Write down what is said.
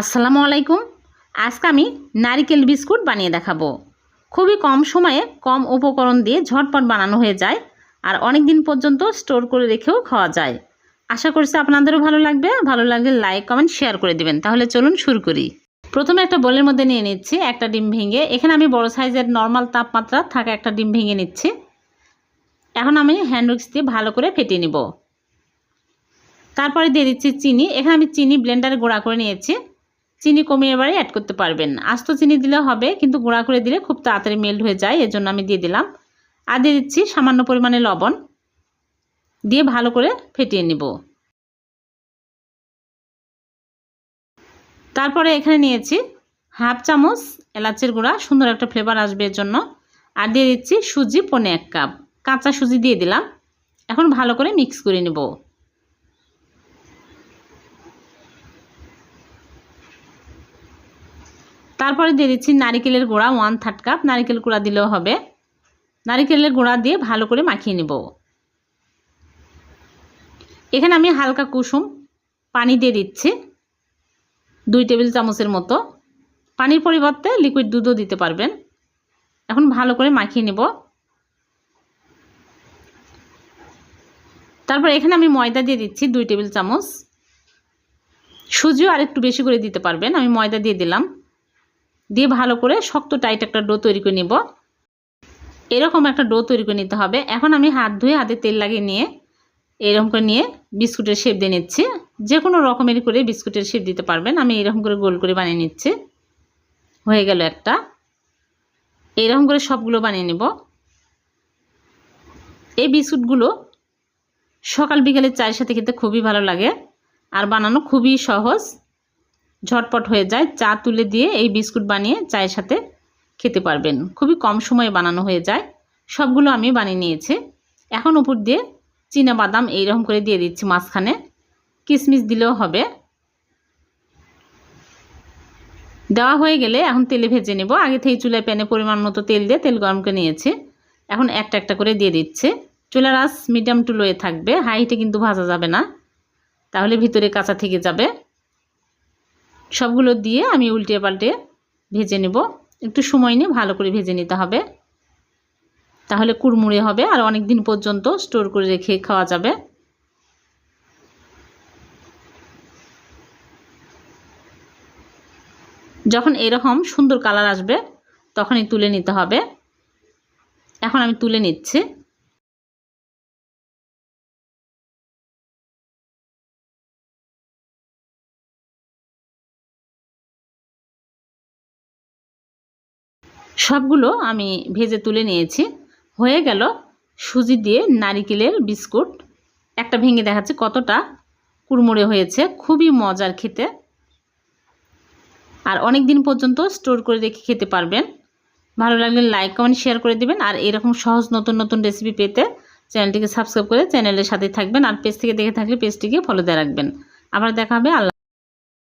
আসসালামু আলাইকুম। আজকে আমি নারিকেল বিস্কুট বানিয়ে দেখাবো। খুবই কম সময়ে কম উপকরণ দিয়ে ঝটপট বানানো হয়ে যায় আর অনেক দিন পর্যন্ত স্টোর করে রেখেও খাওয়া যায়। আশা করছি আপনাদেরও ভালো লাগবে। ভালো লাগলে লাইক, কমেন্ট, শেয়ার করে দিবেন। তাহলে চলুন শুরু করি। প্রথমে একটা বোলের মধ্যে নিয়ে নিচ্ছি একটা ডিম ভেঙে। এখানে আমি বড় সাইজের নর্মাল তাপমাত্রা থাকা একটা ডিম ভেঙে নিচ্ছি। এখন আমি হ্যান্ড উইক্স দিয়ে ভালো করে ফেটিয়ে নিব। তারপরে দিয়ে দিচ্ছি চিনি। এখানে আমি চিনি ব্লেন্ডারে গুঁড়া করে নিয়েছি। চিনি কমিয়ে এবারে অ্যাড করতে পারবেন আস্ত চিনি দিলে হবে, কিন্তু গুঁড়া করে দিলে খুব তাড়াতাড়ি মেল্ট হয়ে যায় এর জন্য আমি দিয়ে দিলাম। আর দিয়ে দিচ্ছি সামান্য পরিমাণে লবণ। দিয়ে ভালো করে ফেটিয়ে নিব। তারপরে এখানে নিয়েছি হাফ চামচ এলাচের গুঁড়া, সুন্দর একটা ফ্লেভার আসবে এর জন্য আর দিয়ে দিচ্ছি সুজি পনে এক কাপ কাঁচা সুজি দিয়ে দিলাম। এখন ভালো করে মিক্স করে নেব। তারপরে দিয়ে দিচ্ছি নারিকেলের গুঁড়া ওয়ান থার্ড কাপ নারিকেল গুঁড়া দিলেও হবে। নারিকেলের গুঁড়া দিয়ে ভালো করে মাখিয়ে নেব। এখানে আমি হালকা কুসুম পানি দিয়ে দিচ্ছি, দুই টেবিল চামচের মতো। পানির পরিবর্তে লিকুইড দুধও দিতে পারবেন। এখন ভালো করে মাখিয়ে নেব। তারপর এখানে আমি ময়দা দিয়ে দিচ্ছি দুই টেবিল চামচ। সুজিও আর একটু বেশি করে দিতে পারবেন, আমি ময়দা দিয়ে দিলাম। দিয়ে ভালো করে শক্ত টাইট একটা ডো তৈরি করে নেব। এরকম একটা ডো তৈরি করে নিতে হবে। এখন আমি হাত ধুয়ে হাতে তেল লাগিয়ে নিয়ে এরকম করে নিয়ে বিস্কুটের শেপ দিয়ে নিচ্ছি। যে কোনো রকমেরই করে বিস্কুটের শেপ দিতে পারবেন। আমি এরকম করে গোল করে বানিয়ে নিচ্ছি। হয়ে গেল একটা। এইরকম করে সবগুলো বানিয়ে নেব। এই বিস্কুটগুলো সকাল বিকালে চায়ের সাথে খেতে খুবই ভালো লাগে। আর বানানো খুবই সহজ। ঝটপট হয়ে যায়। চা তুলে দিয়ে এই বিস্কুট বানিয়ে চায়ের সাথে খেতে পারবেন। খুবই কম সময়ে বানানো হয়ে যায়। সবগুলো আমি বানিয়ে নিয়েছি। এখন উপর দিয়ে চীনা বাদাম এইরকম করে দিয়ে দিচ্ছি মাঝখানে। কিশমিশ দিলেও হবে। দেওয়া হয়ে গেলে এখন তেলে ভেজে নেব। আগে থেকে চুলায় প্যানে পরিমাণ মতো তেল দিয়ে তেল গরম করে নিয়েছি। এখন একটা একটা করে দিয়ে দিচ্ছে। চুলার আস মিডিয়াম টু লোয়ে থাকবে। হাইটে কিন্তু ভাজা যাবে না। তাহলে ভিতরে কাঁচা থেকে যাবে। সবগুলো দিয়ে আমি উল্টে পাল্টে ভেজে নেব। একটু সময় নিয়ে ভালো করে ভেজে নিতে হবে। তাহলে কুড়মুড়ে হবে আর অনেক দিন পর্যন্ত স্টোর করে রেখে খাওয়া যাবে। যখন এরকম সুন্দর কালার আসবে, তখনই তুলে নিতে হবে। এখন আমি তুলে নিচ্ছি। সবগুলো আমি ভেজে তুলে নিয়েছি। হয়ে গেল সুজি দিয়ে নারিকেলের বিস্কুট। একটা ভেঙে দেখাচ্ছে কতটা কুড়মুড়ে হয়েছে। খুবই মজার খেতে। আর অনেক দিন পর্যন্ত স্টোর করে রেখে খেতে পারবেন। ভালো লাগলে লাইক, কমেন্ট, শেয়ার করে দিবেন। আর এরকম সহজ নতুন নতুন রেসিপি পেতে চ্যানেলটিকে সাবস্ক্রাইব করে চ্যানেলের সাথে থাকবেন। আর পেজ থেকে দেখে থাকলে পেজটিকে ফলো দিয়ে রাখবেন। আবার দেখা হবে। আল্লাহ